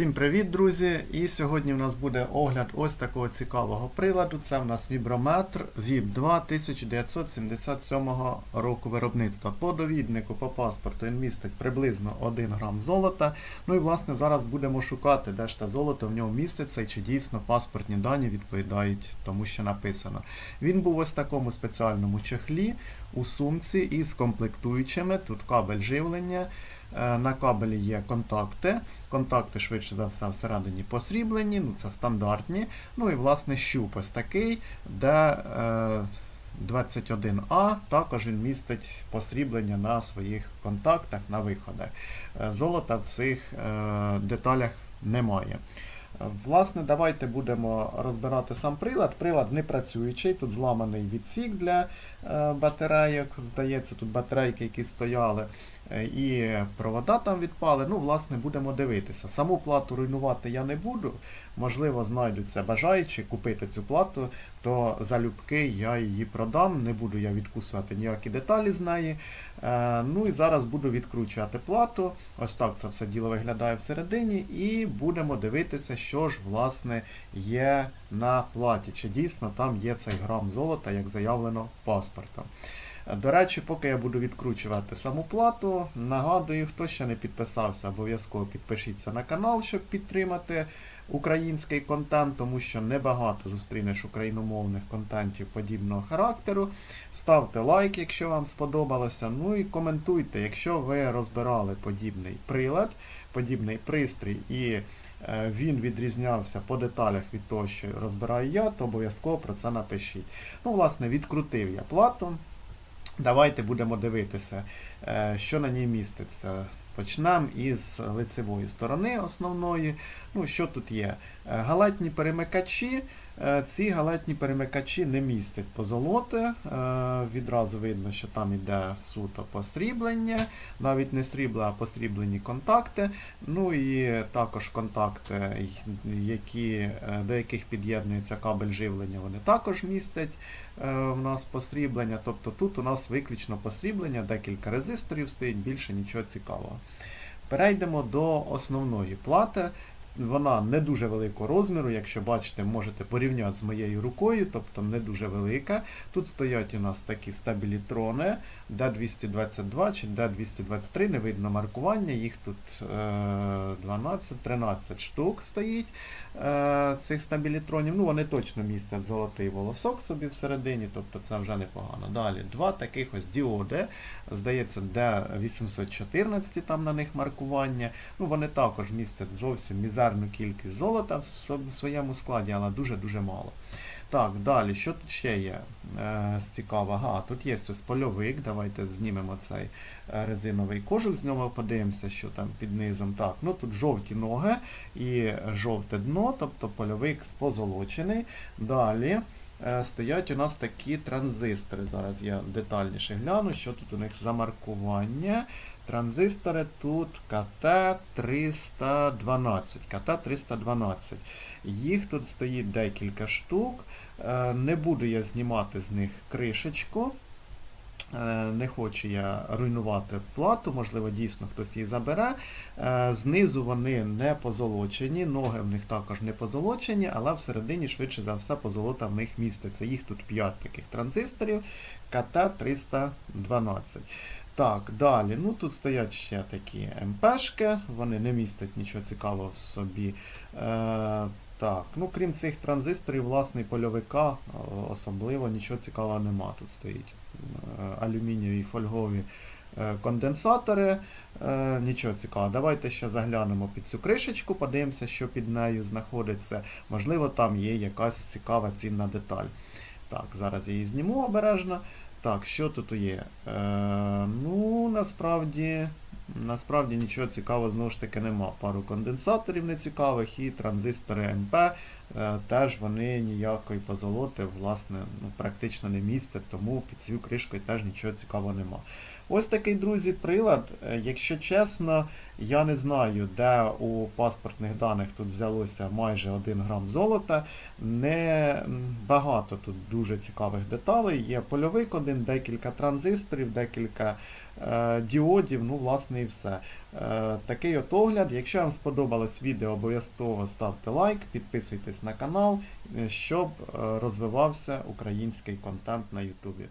Всім привіт, друзі! І сьогодні в нас буде огляд ось такого цікавого приладу. Це в нас віброметр VIP 2 1977 року виробництва. По довіднику, по паспорту він містить приблизно 1 грам золота. Ну і власне зараз будемо шукати, де ж те золото в ньому міститься і чи дійсно паспортні дані відповідають тому, що написано. Він був ось такому спеціальному чехлі у сумці із комплектуючими. Тут кабель живлення. Е, На кабелі є контакти. Контакти, швидше за все, всередині посріблені, ну це стандартні. Ну і власне щуп ось такий, де е, 21А також він містить посріблення на своїх контактах на виходах. Е, Золота в цих е, деталях немає. Е, Власне, давайте будемо розбирати сам прилад. Прилад не працюючий, тут зламаний відсік для е, батарейок. Здається, тут батарейки, які стояли, е, і провода там відпали. Ну, власне, будемо дивитися. Саму плату руйнувати я не буду. Можливо, знайдуться бажаючі купити цю плату, то залюбки я її продам. Не буду я відкусувати ніякі деталі з неї. Е, Ну і зараз буду відкручувати плату. Ось так це все діло виглядає всередині, і будемо дивитися, що ж власне є на платі. Чи дійсно там є цей грам золота, як заявлено паспортом. Е, До речі, поки я буду відкручувати саму плату, нагадую, хто ще не підписався, обов'язково підпишіться на канал, щоб підтримати український контент, тому що небагато зустрінеш україномовних контентів подібного характеру. Ставте лайк, якщо вам сподобалося. Ну і коментуйте, якщо ви розбирали подібний прилад, подібний пристрій і е, він відрізнявся по деталях від того, що розбираю я, то обов'язково про це напишіть. Ну, власне, відкрутив я плату. Давайте будемо дивитися, е, що на ній міститься. Почнемо із лицевої сторони основної. Ну, що тут є? Е, Галетні перемикачі. Е, Ці галетні перемикачі не містять позолоти. Е, Відразу видно, що там йде суто посріблення, навіть не срібла, а посріблені контакти. Ну і також контакти, які, до яких під'єднується кабель живлення, вони також містять у нас посріблення. Тобто тут у нас виключно посріблення, декілька резисторів стоїть, більше нічого цікавого. Перейдемо до основної плати. Вона не дуже великого розміру, якщо бачите, можете порівняти з моєю рукою, тобто не дуже велика. Тут стоять у нас такі стабілітрони D222 чи D223, не видно маркування, їх тут е, 12-13 штук стоїть е, цих стабілітронів. Ну, вони точно містять золотий волосок собі всередині, тобто це вже непогано. Далі два таких ось діоди, здається, D814 там на них маркування. Ну, вони також містять зовсім мізерну кількість золота в своєму складі, але дуже-дуже мало. Так, далі, що тут ще є е, цікаво? Ага, тут є ось польовик. Давайте знімемо цей е, резиновий кожух, з нього подивимося, що там під низом. Так, ну тут жовті ноги і жовте дно, тобто польовик позолочений. Далі. Е, Стоять у нас такі транзистори. Зараз я детальніше гляну, що тут у них за маркування. Транзистори тут КТ-312. КТ-312. Їх тут стоїть декілька штук. Е, Не буду я знімати з них кришечку. Е, Не хочу я руйнувати плату, можливо, дійсно хтось її забере. Е, Знизу вони не позолочені, ноги в них також не позолочені, але всередині, швидше за все, позолота в них міститься. Їх тут 5 таких транзисторів КТ-312. Так, далі. Ну тут стоять ще такі МПшки, вони не містять нічого цікавого в собі. Е, так, ну крім цих транзисторів, власне, польовика е, особливо нічого цікавого нема. Тут стоїть алюмінієві фольгові е, конденсатори. Е, нічого цікавого. Давайте ще заглянемо під цю кришечку, подивимося, що під нею знаходиться. Можливо, там є якась цікава цінна деталь. Так, зараз я її зніму обережно. Так, що тут є? Е, ну, насправді, насправді нічого цікавого знову ж таки нема. Пару конденсаторів нецікавих і транзистори МП. Е, теж вони ніякої позолоти, власне, ну, практично не містять, тому під цією кришкою теж нічого цікавого нема. Ось такий, друзі, прилад. Е, Якщо чесно, Я не знаю, де у паспортних даних тут взялося майже 1 грам золота. Не багато тут дуже цікавих деталей. Є польовик один, декілька транзисторів, декілька е, діодів, ну, власне, і все. Е, такий от огляд. Якщо вам сподобалось відео, обов'язково ставте лайк, підписуйтесь на канал, е, щоб е, розвивався український контент на Ютубі.